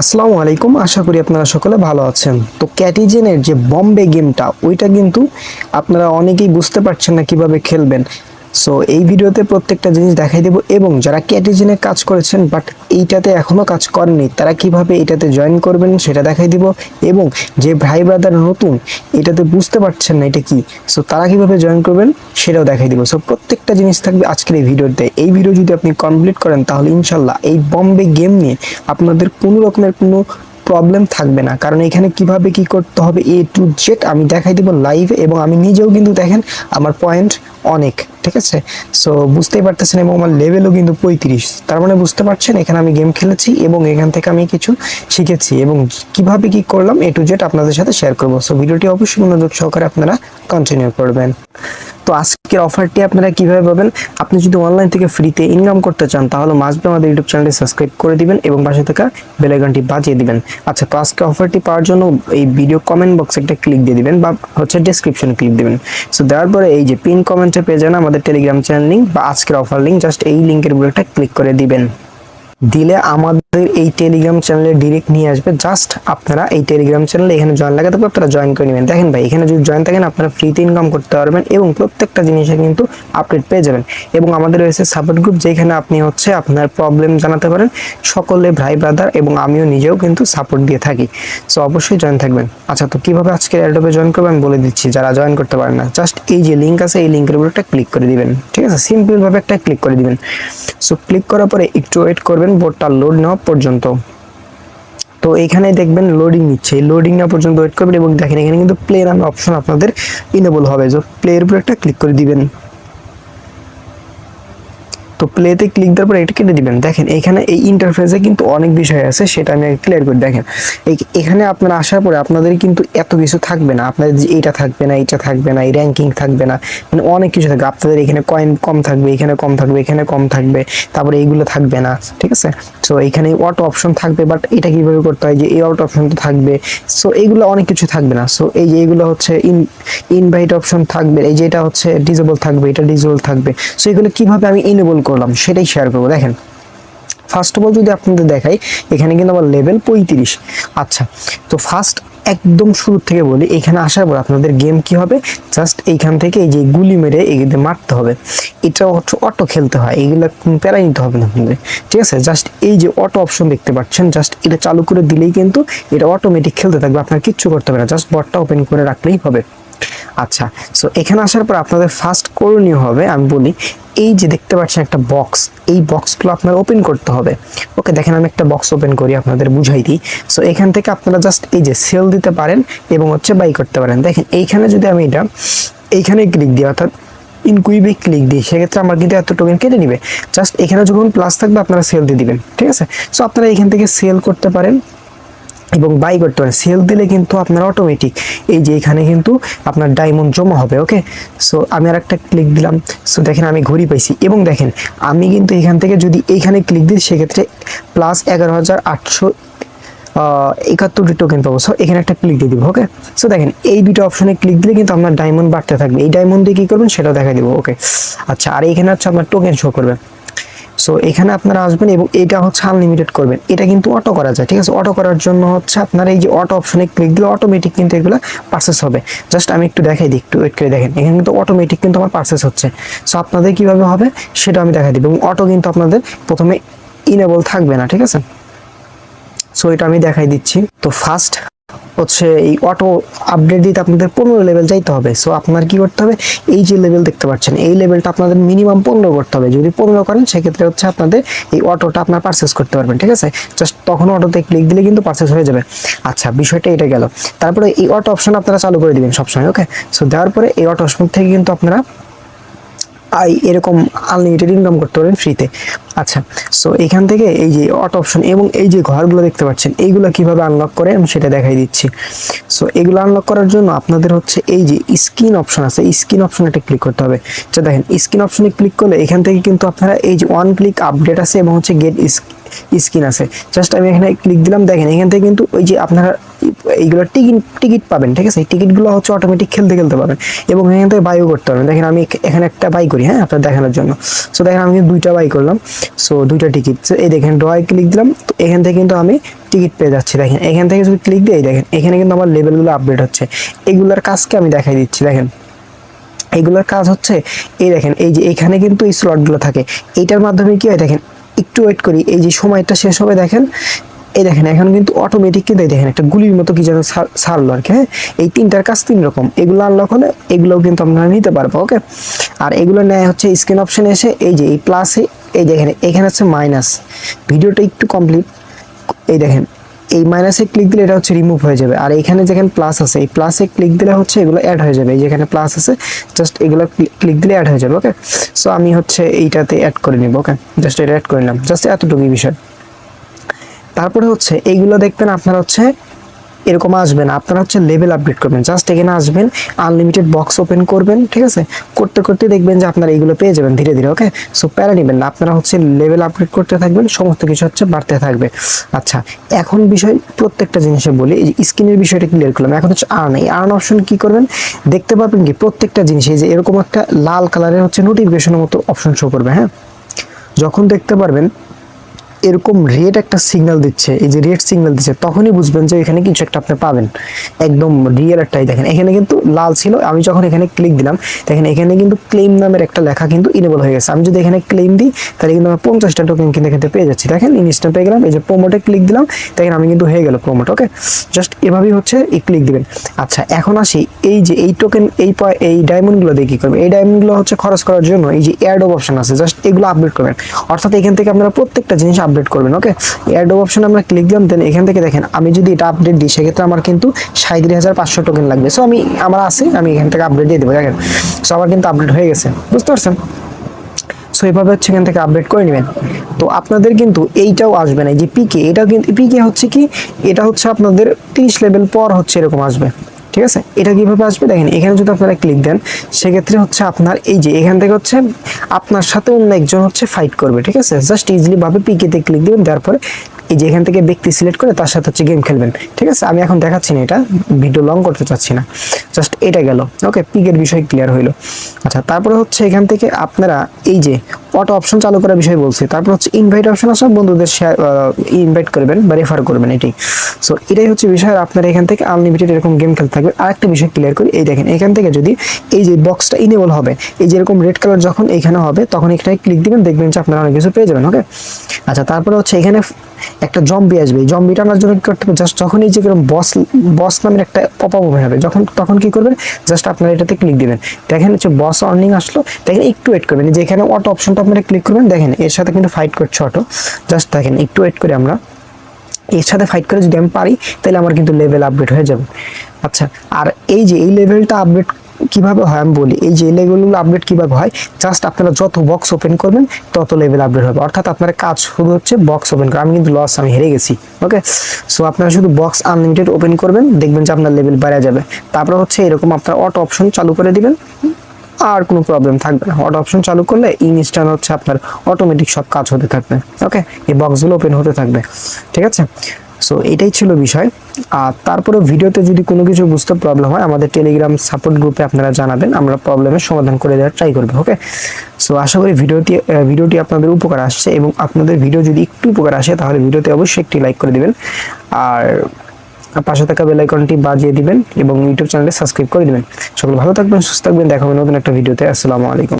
আসসালামু আলাইকুম, আশা করি আপনারা সকলে ভালো আছেন। তো ক্যাটিজেনের যে বম্বে গেমটা, ওইটা কিন্তু আপনারা অনেকেই বুঝতে পারছেন না কীভাবে খেলবেন। সো এই ভিডিওতে প্রত্যেকটা জিনিস দেখাই দেব এবং যারা ক্যাটিজেনে কাজ করেছেন বাট এইটাতে এখনও কাজ করেননি, তারা কীভাবে এটাতে জয়েন করবেন সেটা দেখাই দিব এবং যে ভাই ব্রাদার নতুন, এটাতে বুঝতে পারছেন না এটা কি সো তারা কীভাবে জয়েন করবেন সেটাও দেখাই দিব। সো প্রত্যেকটা জিনিস থাকবে আজকের এই ভিডিওতে। এই ভিডিও যদি আপনি কমপ্লিট করেন, তাহলে ইনশাল্লাহ এই বম্বে গেম নিয়ে আপনাদের কোনো রকমের কোনো প্রবলেম থাকবে না। কারণ এখানে কীভাবে কি করতে হবে এ টু জেড আমি দেখাই দিব লাইভে এবং আমি নিজেও কিন্তু দেখেন, আমার পয়েন্ট অনেক, ঠিক আছে? সো বুঝতেই পারতেছেন, এবং আমার লেভেলও কিন্তু পঁয়ত্রিশ। তার মানে বুঝতে পারছেন, এখানে আমি গেম খেলেছি এবং এখান থেকে আমি কিছু শিখেছি এবং কীভাবে কি করলাম এ টু জেড আপনাদের সাথে শেয়ার করব। সো ভিডিওটি অবশ্যই মনোযোগ সহকারে আপনারা কন্টিনিউ করবেন। তো আজকের অফারটি আপনারা কীভাবে পাবেন? আপনি যদি অনলাইন থেকে ফ্রিতে ইনকাম করতে চান, তাহলে মাসবে আমাদের ইউটিউব চ্যানেলটি সাবস্ক্রাইব করে দিবেন এবং পাশে থাকা বেল আইকনটি বাজিয়ে দিবেন। আচ্ছা তো আজকে অফারটি পাওয়ার জন্য এই ভিডিও কমেন্ট বক্সে একটা ক্লিক দিয়ে দিবেন বা হচ্ছে ডেসক্রিপশনে ক্লিক দিবেন। সো দেওয়ার পরে এই যে পিন কমেন্টে পেয়ে যান আমাদের টেলিগ্রাম চ্যানেল লিঙ্ক বা আজকের অফার লিঙ্ক জাস্ট এই লিঙ্কের উপর একটা ক্লিক করে দিবেন। দিলে আমাদের এই টেলিগ্রাম চ্যানেলে ডিরেক্ট নিয়ে আসবে। জাস্ট আপনারা এই টেলিগ্রাম চ্যানেলে এখানে জয়েন লাগাতে হবে আপনারা জয়েন করে নেবেন। দেখেন ভাই, এখানে যদি জয়েন থাকেন, আপনারা ফ্রিতে ইনকাম করতে পারবেন এবং প্রত্যেকটা জিনিসে কিন্তু আপডেট পেয়ে যাবেন। এবং আমাদের রয়েছে সাপোর্ট গ্রুপ যেখানে আপনি হচ্ছে আপনার প্রবলেম জানাতে পারেন। সকলে ভাই ব্রাদার এবং আমিও নিজেও কিন্তু সাপোর্ট দিয়ে থাকি। সো অবশ্যই জয়েন থাকবেন। আচ্ছা তো কীভাবে আজকে অ্যাডোবে জয়েন করবেন আমি বলে দিচ্ছি, যারা জয়েন করতে পারেন না। জাস্ট এই যে লিঙ্ক আছে, এই লিঙ্কের উপর একটা ক্লিক করে দিবেন। ঠিক আছে? সিম্পলভাবে একটা ক্লিক করে দিবেন। সো ক্লিক করার পরে একটু ওয়েট করবেন। বোর্ডটা লোড নেওয়া পর্যন্ত। তো এখানে দেখবেন লোডিং নিচ্ছে। লোডিং না পর্যন্ত ওয়েট করবেন এবং দেখেন এখানে কিন্তু প্লে নামে অপশন আপনাদের ইনেবল হবে। যে এর উপর একটা ক্লিক করে দিবেন। তো প্লেতে ক্লিক দেওয়ার পরে এটা কেটে দিবেন। দেখেন, এখানে এই ইন্টারফেসে কিন্তু অনেক বিষয় আছে, সেটা আমি ক্লিয়ার করে দেখেন। এখানে আপনারা আসার পরে আপনাদের কিন্তু এত কিছু থাকবে না। আপনাদের এইটা থাকবে না এইটা থাকবে না, এই র্যাঙ্কিং থাকবে না মানে অনেক কিছু থাকবে। আপনাদের এখানে কয়েন কম থাকবে, এখানে কম থাকবে, এখানে কম থাকবে, তারপরে এইগুলো থাকবে না, ঠিক আছে? সো এখানে অটো অপশন থাকবে বাট এটা কীভাবে করতে হয় যে এই অটো অপশন তো থাকবে? সো এইগুলো অনেক কিছু থাকবে না। সো এই যে এইগুলো হচ্ছে ইন ইনভাইট অপশন থাকবে, এই যে এটা হচ্ছে ডিজেবল থাকবে, এটা ডিজেবল থাকবে। সো এগুলো কীভাবে আমি ইনেবল করলাম, সেটাই শেয়ার করব। দেখেন ফার্স্ট অফ অল যদি আপনাদের দেখাই, এখানে কিন্তু আমার লেভেল পঁয়ত্রিশ। আচ্ছা তো ফার্স্ট একদম শুরু থেকে বলি, এখানে আসার পর আপনাদের গেম কি হবে? জাস্ট এইখান থেকে এই যে গুলি মেরে এগুলো মারতে হবে। এটা অটো খেলতে হয়, এগুলো প্যারা নিতে হবে না আপনাদের। ঠিক আছে? জাস্ট এই যে অটো অপশন দেখতে পাচ্ছেন জাস্ট এটা চালু করে দিলেই কিন্তু এটা অটোমেটিক খেলতে থাকবে, আপনার কিচ্ছু করতে হবে না জাস্ট বটটা ওপেন করে রাখলেই হবে। আচ্ছা সো এখানে আসার পর আপনাদের ফার্স্ট করণীয় হবে, আমি বলি, এই যে দেখতে পাচ্ছেন একটা বক্স এই বক্সগুলো আপনার ওপেন করতে হবে। ওকে দেখেন আমি একটা বক্স ওপেন করি, আপনাদের বুঝাই দিই। সো এখান থেকে আপনারা জাস্ট এই যে সেল দিতে পারেন এবং হচ্ছে বাই করতে পারেন। দেখেন, এইখানে যদি আমি এটা, এইখানে ক্লিক দিই, অর্থাৎ ইনকুইবে ক্লিক দিই, সেক্ষেত্রে আমার কিন্তু এত টোকেন কেটে নিবে। জাস্ট এখানে যখন প্লাস থাকবে, আপনারা সেল দিয়ে দিবেন, ঠিক আছে? সো আপনারা এখান থেকে সেল করতে পারেন। এবং বাই করতে পারেন। সেল দিলে কিন্তু আপনার অটোমেটিক এই যে এখানে কিন্তু আপনার ডায়মন্ড জমা হবে ওকে সো আমি আর একটা ক্লিক দিলাম। সো দেখেন আমি ঘড়ি পাইছি। এবং দেখেন, আমি কিন্তু এখান থেকে যদি এইখানে ক্লিক দিই, সেক্ষেত্রে প্লাস এগারো হাজার আটশো একাত্তরটি টোকেন পাবো। সো এখানে একটা ক্লিক দিয়ে দিব ওকে সো দেখেন, এই দুটো অপশনে ক্লিক দিলে কিন্তু আপনার ডায়মন্ড বাড়তে থাকবে। এই ডায়মন্ড দিয়ে কী করবেন, সেটাও দেখা দিব ওকে আচ্ছা আর এখানে হচ্ছে আপনার টোকেন শো করবে। সো এখানে আপনারা আসবেন এবং এটা হচ্ছে আনলিমিটেড করবেন। এটা কিন্তু অটো করা যায়, ঠিক আছে? অটো করার জন্য হচ্ছে আপনার এই যে অটো অপশনে ক্লিক দিলে অটোমেটিক কিন্তু এগুলো পারচেস হবে। জাস্ট আমি একটু দেখাই দিই, একটু ওয়েট করে দেখেন। এখানে কিন্তু অটোমেটিক কিন্তু আমার পারচেস হচ্ছে। সো আপনাদের কীভাবে হবে সেটা আমি দেখাই দিব এবং অটো কিন্তু আপনাদের প্রথমে ইনেবল থাকবে না, ঠিক আছে? সো এটা আমি দেখাই দিচ্ছি। তো ফার্স্ট হচ্ছে এই অটো আপডেট দিতে আপনাদের পনেরো লেভেল যাইতে হবে। সো আপনার কি করতে হবে? এই যে লেভেল দেখতে পাচ্ছেন, এই লেভেলটা আপনাদের মিনিমাম পনেরো করতে হবে। যদি পনেরো করেন, সেক্ষেত্রে হচ্ছে আপনাদের এই অটোটা আপনার পারচেস করতে পারবেন, ঠিক আছে? জাস্ট তখন অটোতে ক্লিক দিলে কিন্তু পারচেস হয়ে যাবে। আচ্ছা বিষয়টা এটা গেল। তারপরে এই অটো অপশন আপনারা চালু করে দিবেন সবসময় ওকে সো দেওয়ার পরে এই অটো অপশন থেকে কিন্তু আপনারা আই এরকম আনলিমিটেড ইনকাম করতে পারেন ফ্রিতে আচ্ছা সো এখান থেকে এই যে অটো অপশন এবং এই যে ঘরগুলো দেখতে পাচ্ছেন, এইগুলো কীভাবে আনলক করে আমি সেটা দেখাই দিচ্ছি। সো এগুলো আনলক করার জন্য আপনাদের হচ্ছে এই যে স্ক্রিন অপশন আছে স্ক্রিন অপশনে একটা ক্লিক করতে হবে। আচ্ছা দেখেন স্ক্রিন অপশনে ক্লিক করলে এখান থেকে কিন্তু আপনারা এই যে ওয়ান ক্লিক আপডেট আছে এবং হচ্ছে গেট স্ক্রিন আছে। জাস্ট আমি এখানে ক্লিক দিলাম, দেখেন, এখান থেকে কিন্তু ওই যে আপনারা এইগুলো টিকিট টিকিট পাবেন, ঠিক আছে? এই টিকিটগুলো হচ্ছে অটোমেটিক খেলতে খেলতে পাবেন। এবং এখান থেকে বাইও করতে পারবেন। দেখেন আমি এখানে একটা বাই করি হ্যাঁ? আপনার দেখানোর জন্য। সো দেখেন আমি দুইটা বাই করলাম। সো দুইটা টিকিট এই দেখেন ড্রয়ে ক্লিক দিলাম। তো এখান থেকে কিন্তু আমি টিকিট পেয়ে যাচ্ছি। দেখেন, এখান থেকে যদি ক্লিক দিই, দেখেন, এখানে কিন্তু আমার লেভেলগুলো আপডেট হচ্ছে। এগুলোর কাজকে আমি দেখাই দিচ্ছি। দেখেন, এগুলোর কাজ হচ্ছে, এই দেখেন, এই যে এখানে কিন্তু এই স্লটগুলো থাকে। এইটার মাধ্যমে কি হয়? দেখেন, একটু ওয়েট করি। এই যে সময়টা শেষ হবে, দেখেন। এই দেখেন, এখন কিন্তু অটোমেটিক কিন্তু এই দেখেন, একটা গুলির মতো কি যেন ছাড়লো আর কি হ্যাঁ? এই তিনটার কাজ তিন রকম। এগুলো আনলক হলে এগুলোও কিন্তু আপনারা নিতে পারব ওকে আর এগুলো নেয় হচ্ছে স্ক্রিন অপশনে এসে, এই যে এই প্লাসে এই দেখেন, এখানে হচ্ছে মাইনাস ভিডিওটা একটু কমপ্লিট এই দেখেন, এই মাইনাসে ক্লিক দিলে এটা হচ্ছে রিমুভ হয়ে যাবে। আর এখানে যেখানে প্লাস আছে, এই প্লাসে ক্লিক দিলে হচ্ছে এগুলো অ্যাড হয়ে যাবে। এই যেখানে প্লাস আছে জাস্ট এগুলো ক্লিক দিলে অ্যাড হয়ে যাবে ওকে সো আমি হচ্ছে এইটাতে অ্যাড করে নিব ওকে জাস্ট এটা অ্যাড করে নিলাম। জাস্ট এতটুকুই বিষয়। তারপরে হচ্ছে এইগুলো দেখবেন আপনার হচ্ছে এরকম আসবেন আপনারা হচ্ছে লেভেল আপডেট করবেন। জাস্ট এখানে আসবেন আনলিমিটেড বক্স ওপেন করবেন, ঠিক আছে? করতে করতে দেখবেন যে আপনারা এইগুলো পেয়ে যাবেন ধীরে ধীরে ওকে সো প্যারা নেবেন না। আপনারা হচ্ছে লেভেল আপডেট করতে থাকবেন, সমস্ত কিছু হচ্ছে বাড়তে থাকবে। আচ্ছা এখন বিষয় প্রত্যেকটা জিনিসে বলি, এই যে স্ক্রিনের বিষয়টা ক্লিয়ার করলাম। এখন হচ্ছে আর্ন এই আর্ন অপশন কি করবেন? দেখতে পাবেন কি, প্রত্যেকটা জিনিস যে এরকম একটা লাল কালারের হচ্ছে নোটিফিকেশনের মতো অপশন শো করবে হ্যাঁ? যখন দেখতে পারবেন এরকম রেড একটা সিগন্যাল দিচ্ছে, এই যে রেড সিগন্যাল দিচ্ছে, তখনই বুঝবেন যে এখানে কিছু একটা আপনি পাবেন। একদম রিয়েল একটাই দেখেন, এখানে কিন্তু লাল ছিল, আমি যখন এখানে ক্লিক দিলাম, দেখেন এখানে কিন্তু ক্লেম নামের একটা লেখা কিন্তু ইনেবল হয়ে গেছে। আমি যদি এখানে ক্লেম দিই, তাহলে কিন্তু আমার পঞ্চাশটা টোকেন কিন্তু এখানে পেয়ে যাচ্ছি। দেখেন ইনস্ট্যান্ট পেয়ে গেলাম, এই যে প্রোমোটে ক্লিক দিলাম, দেখেন আমি কিন্তু হয়ে গেল প্রোমোট ওকে জাস্ট এভাবেই হচ্ছে, এই ক্লিক দিবেন। আচ্ছা এখন আসি, এই যে এই টোকেন এই এই ডায়মন্ডগুলো দিয়ে কি করবে এই ডায়মন্ডগুলো হচ্ছে খরচ করার জন্য এই যে এয়ারডোপ অপশন আছে জাস্ট এগুলো আপডেট করবেন। অর্থাৎ এখান থেকে আপনারা প্রত্যেকটা জিনিস আপডেট করবেন ওকে এয়ারডোপ অপশন আমরা ক্লিক দিলাম দেন এখান থেকে দেখেন, আমি যদি এটা আপডেট দিই, সেক্ষেত্রে আমার কিন্তু সাঁত্রিশ হাজার পাঁচশো টোকেন লাগবে। সো আমি, আমার আছে, আমি এখান থেকে আপডেট দিয়ে দেবো, দেখেন। সো আমার কিন্তু আপডেট হয়ে গেছে, বুঝতে পারছেন? সো এভাবে হচ্ছে এখান থেকে আপডেট করে নেবেন। তো আপনাদের কিন্তু এইটাও আসবে না যে পিকে এটা কিন্তু পিকে হচ্ছে কি, এটা হচ্ছে আপনাদের তিরিশ লেভেল পর হচ্ছে এরকম আসবে। ঠিক আছে? এটা কীভাবে আসবে? দেখেন, এখানে যদি আপনারা ক্লিক দেন, সেক্ষেত্রে হচ্ছে আপনার এই যে, এখান থেকে হচ্ছে আপনার সাথে অন্য একজন হচ্ছে ফাইট করবে, ঠিক আছে? জাস্ট ইজিলি ভাবে পিকেতে ক্লিক দিবেন দেওয়ার পরে এই যে এখান থেকে ব্যক্তি সিলেক্ট করে তার সাথে হচ্ছে গেম খেলবেন। ঠিক আছে? আমি এখন দেখাচ্ছি না এটা ভিডিও লং করতে চাচ্ছি না। জাস্ট এটা গেল। ওকে পিকের বিষয় ক্লিয়ার হইল। আচ্ছা তারপরে হচ্ছে এখান থেকে আপনারা এই যে অটো অপশন চালু করার বিষয় বলছি, তারপর হচ্ছে ইনভাইট অপশন আছে, বন্ধুদের শেয়ার ইনভাইট করবেন বা রেফার করবেন এটাই সো এটাই হচ্ছে বিষয় আপনারা এখান থেকে আনলিমিটেড এরকম গেম খেলতে থাকবেন। আরেকটা বিষয় ক্লিয়ার করি, এই দেখেন, এখান থেকে যদি এই যে বক্সটা ইনেবল হবে, এই যে এরকম রেড কালার যখন এখানে হবে, তখন এখানে ক্লিক দিবেন, দেখবেন যে আপনারা অনেক কিছু পেয়ে যাবেন ওকে আচ্ছা তারপরে হচ্ছে এখানে একটা জম্বি আসবে। এই জম্বিটা আনার জন্য কি করতে হবে? জাস্ট যখন এই যে বস বস নামের একটা পপ আপ হবে, যখন, তখন কি করবেন? জাস্ট আপনারা এটাতে ক্লিক দিবেন। দেখেন হচ্ছে বস অর্নিং আসলো, দেখেন একটু ওয়েট করবেন। যে এখানে অটো অপশনটা আপনারা ক্লিক করবেন, দেখেন এর সাথে কিন্তু ফাইট করছে অটো জাস্ট দেখেন, একটু ওয়েট করে আমরা। এর সাথে ফাইট করে যদি আমি পারি, তাহলে আমার কিন্তু লেভেল আপডেট হয়ে যাবে। আচ্ছা আর এই যে, এই লেভেলটা আপডেট কীভাবে হয় আমি বলি, এই যে লেভেলগুলো আপডেট কীভাবে হয় জাস্ট আপনারা যত বক্স ওপেন করবেন, তত লেভেল আপডেট হবে। অর্থাৎ আপনার কাজ শুধু হচ্ছে বক্স ওপেন করা। আমি কিন্তু লস আমি হেরে গেছি ওকে সো আপনারা শুধু বক্স আনলিমিটেড ওপেন করবেন, দেখবেন যে আপনার লেভেল বেড়ে যাবে। তারপর হচ্ছে এরকম আপনার অটো অপশন চালু করে দিবেন। আর কোনো প্রবলেম থাকবে না। অটো অপশন চালু করলে ইনস্ট্যান্ট হচ্ছে আপনার অটোমেটিক সব কাজ হতে থাকবে ওকে এই বক্সগুলো ওপেন হতে থাকবে, ঠিক আছে? সো এটাই ছিল বিষয়। আর তারপরে ভিডিওতে যদি কোনো কিছু বুঝতে প্রবলেম হয়, আমাদের টেলিগ্রাম সাপোর্ট গ্রুপে আপনারা জানাবেন, আমরা প্রবলেমের সমাধান করে দেওয়ার ট্রাই করব ওকে সো আশা করি ভিডিওটি ভিডিওটি আপনাদের উপকার আসছে এবং আপনাদের ভিডিও যদি একটু উপকার আসে, তাহলে ভিডিওতে অবশ্যই একটি লাইক করে দিবেন। আর পাশে থাকা বেল আইকনটি বাজিয়ে দিবেন এবং ইউটিউব চ্যানেলে সাবস্ক্রাইব করে দিবেন। সকলে ভালো থাকবেন, সুস্থ থাকবেন, দেখা হবে নতুন একটা ভিডিওতে আসসালামু আলাইকুম।